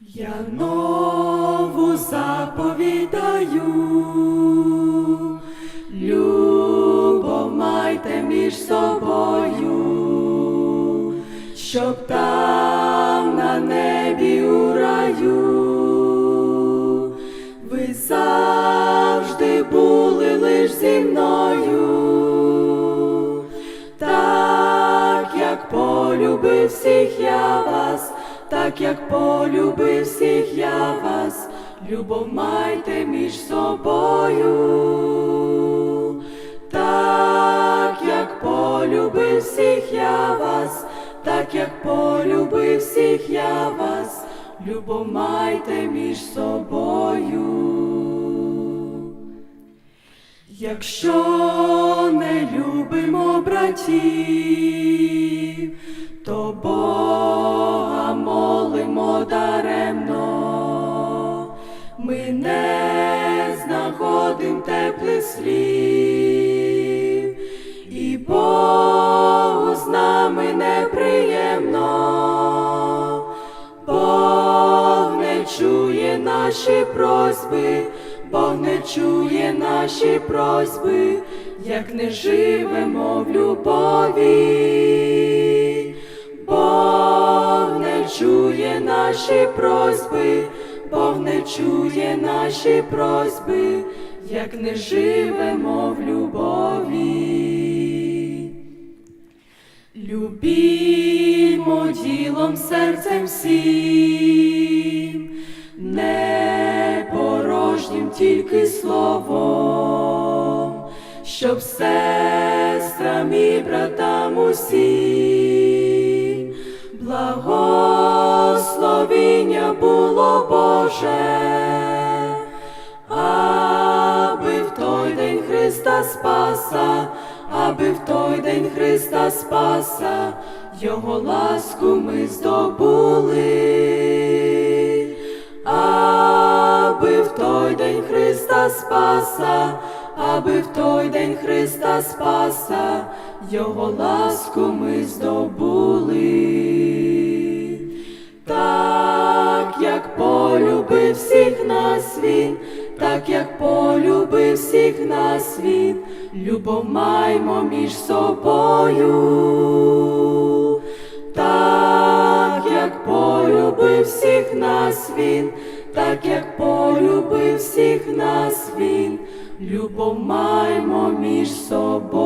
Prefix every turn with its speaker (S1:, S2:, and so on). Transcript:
S1: Я нову заповідь даю, любов майте між собою, щоб там на небі у раю ви завжди були лиш зі мною, так як полюбив всіх я вас, так як полюбив всіх я вас, любов майте між собою, так як полюбив всіх я вас, так як полюбив всіх я вас, любов майте між собою. Якщо не любимо братів, то Бога молимо даремно, ми не знаходим теплих слів, і Богу з нами неприємно. Бог не чує наші просьби, Бог не чує наші просьби, як не живемо в любові. Бог чує наші просьби, Бог не чує наші просьби, як не живемо в любові. Любімо ділом серцем всім, не порожнім тільки словом, щоб сестрам і братам усім благословіння Боже аби в той день Христа Спаса, аби в той день Христа Спаса, Його ласку ми здобули, аби в той день Христа Спаса, аби в той день Христа Спаса, Його ласку ми здобули. Як полюбив всіх нас він, любов маймо між собою, так як полюбив всіх нас він, так як полюбив всіх нас він, любов маймо між собою.